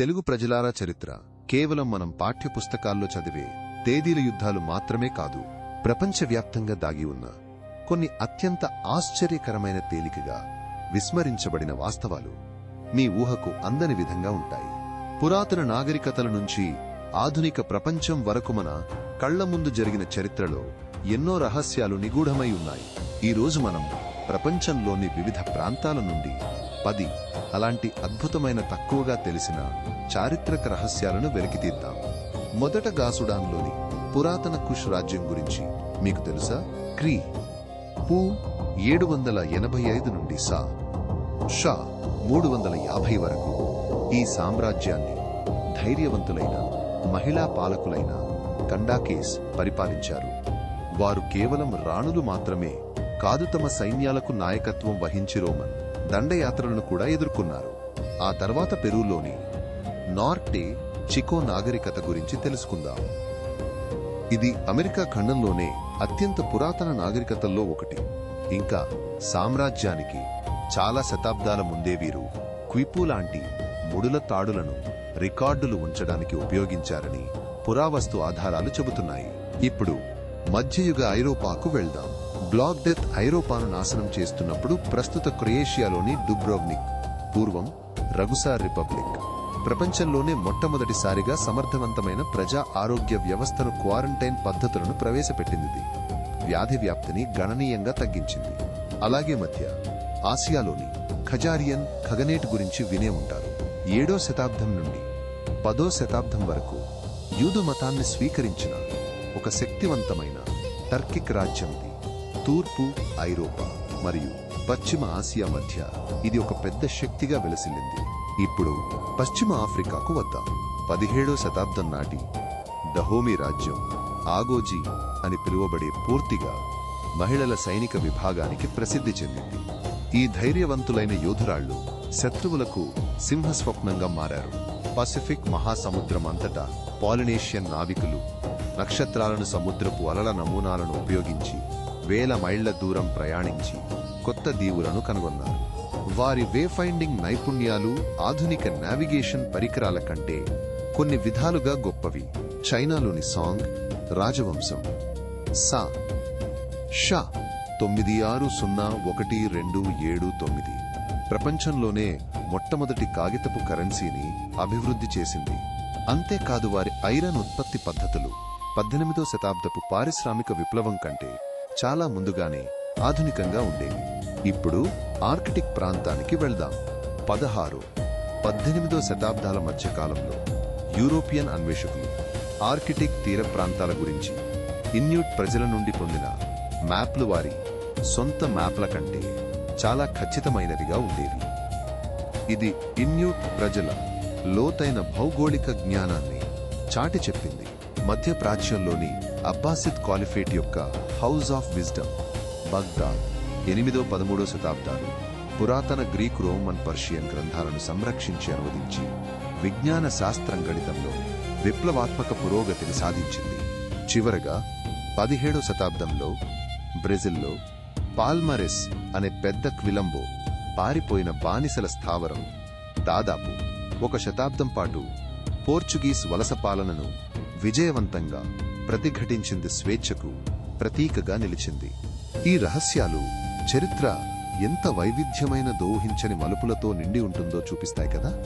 తెలుగు ప్రజలారా చరిత్ర. కేవలం మనం పాఠ్యపుస్తకాల్లో చదివే తేదీల యుద్ధాలు మాత్రమే కాదు ప్రపంచవ్యాప్తంగా దాగి ఉన్న కొన్ని అత్యంత ఆశ్చర్యకరమైన తేలికగా విస్మరించబడిన వాస్తవాలు మీ ఊహకు అందని విధంగా ఉంటాయి. పురాతన నాగరికతల నుంచి ఆధునిక ప్రపంచం వరకు మన కళ్ళ ముందు జరిగిన చరిత్రలో ఎన్నో రహస్యాలు నిగూఢమై ఉన్నాయి. ఈ రోజు మనం ప్రపంచంలోని వివిధ ప్రాంతాల నుండి పది అలాంటి అద్భుతమైన తక్కువగా తెలిసిన చారిత్రక రహస్యాలను వెలికితీద్దాం మొదట గాసుడాన్లోని పురాతన కుష్ రాజ్యం గురించి మీకు తెలుసా? క్రీ. పూ ఏడు వందల ఎనభై ఐదు నుండి సా. షా మూడు వందల యాభై వరకు ఈ సామ్రాజ్యాన్ని ధైర్యవంతులైన మహిళా పాలకులైన కండాకేస్ పరిపాలించారు. వారు కేవలం రాణులు మాత్రమే కాదు తమ సైన్యాలకు నాయకత్వం వహించి రోమన్ దండయాత్రలను కూడా ఎదుర్కొన్నారు. ఆ తర్వాత పెరూలోని నార్టే చికో నాగరికత గురించి తెలుసుకుందాం. ఇది అమెరికా ఖండంలోనే అత్యంత పురాతన నాగరికతల్లో ఒకటి. ఇంకా సామ్రాజ్యానికి చాలా శతాబ్దాల ముందే వీరు క్విపు లాంటి ముడుల తాడులను రికార్డులు ఉంచడానికి ఉపయోగించారని పురావస్తు ఆధారాలు చెబుతున్నాయి. ఇప్పుడు మధ్యయుగ ఐరోపాకు వెళ్దాం. బ్లాక్ డెత్ ఐరోపాను నాశనం చేస్తున్నప్పుడు ప్రస్తుత క్రొయేషియాలోని డుబ్రోవ్నిక్ పూర్వం రగుసార్ రిపబ్లిక్. ప్రపంచంలోనే మొట్టమొదటిసారిగా సమర్థవంతమైన ప్రజా ఆరోగ్య వ్యవస్థను క్వారంటైన్ పద్ధతులను ప్రవేశపెట్టింది. వ్యాధి వ్యాప్తిని గణనీయంగా తగ్గించింది. అలాగే మధ్య ఆసియాలోని ఖజారియన్ ఖగనేట్ గురించి వినే ఉంటారు. ఏడో శతాబ్దం నుండి పదో శతాబ్దం వరకు యూదు మతాన్ని స్వీకరించిన ఒక శక్తివంతమైన టర్కిక్ రాజ్యంది. తూర్పు ఐరోపా మరియు పశ్చిమ ఆసియా మధ్య ఇది ఒక పెద్ద శక్తిగా వెలసిల్లింది. ఇప్పుడు పశ్చిమ ఆఫ్రికాకు వద్దాం. పదిహేడో శతాబ్దం నాటి డహోమి రాజ్యం ఆగోజీ అని పిలువబడే పూర్తిగా మహిళల సైనిక విభాగానికి ప్రసిద్ధి చెందింది. ఈ ధైర్యవంతులైన యోధురాళ్ళు శత్రువులకు సింహస్వప్నంగా మారారు. పసిఫిక్ మహాసముద్రం అంతటా పాలినేషియన్ నావికులు నక్షత్రాలను సముద్రపు అలల నమూనాలను ఉపయోగించి వేల మైళ్ళ దూరం ప్రయాణించి కొత్త దీవులను కనుగొన్నారు. వారి వేఫైండింగ్ నైపుణ్యాలు ఆధునిక నావిగేషన్ పరికరాల కంటే కొన్ని విధాలుగా గొప్పవి. చైనాలోని సాంగ్ రాజవంశం. సా. షా. తొమ్మిది ఆరు సున్నా ఒకటి రెండు ఏడు తొమ్మిది. ప్రపంచంలోనే మొట్టమొదటి కాగితపు కరెన్సీని అభివృద్ధి చేసింది. అంతేకాదు వారి ఐరన్ ఉత్పత్తి పద్ధతులు. పద్దెనిమిదో శతాబ్దపు పారిశ్రామిక విప్లవం కంటే చాలా ముందుగానే ఆధునికంగా ఉండేవి. ఇప్పుడు ఆర్కిటిక్ ప్రాంతానికి వెళ్దాం. పదహారు పద్దెనిమిదో శతాబ్దాల మధ్య కాలంలో యూరోపియన్ అన్వేషకులు ఆర్కిటిక్ తీర ప్రాంతాల గురించి ఇన్యూట్ ప్రజల నుండి పొందిన మ్యాప్లు వారి సొంత మ్యాప్ల కంటే చాలా ఖచ్చితమైనవిగా ఉండేవి. ఇది ఇన్యూట్ ప్రజల లోతైన భౌగోళిక జ్ఞానాన్ని చాటి చెప్పింది మధ్య ప్రాచ్యంలోని అబ్బాసిద్ కాలిఫేట్ యొక్క హౌస్ ఆఫ్ విజ్డమ్ బగ్దాద్ ఎనిమిదో పదమూడో శతాబ్దాలు పురాతన గ్రీక్ రోమన్ పర్షియన్ గ్రంథాలను సంరక్షించి అనువదించి విజ్ఞాన శాస్త్రం గణితంలో విప్లవాత్మక పురోగతిని సాధించింది. చివరగా పదిహేడో శతాబ్దంలో బ్రెజిల్లో పాల్మరెస్ అనే పెద్ద క్విలంబో పారిపోయిన బానిసల స్థావరం దాదాపు ఒక శతాబ్దం పాటు పోర్చుగీస్ వలస పాలనను విజయవంతంగా ప్రతిఘటించింది స్వేచ్ఛకు ప్రతీకగా నిలిచింది. ఈ రహస్యాలు చరిత్ర ఎంత వైవిధ్యమైన దోహించని మలుపులతో నిండి ఉంటుందో చూపిస్తాయి కదా?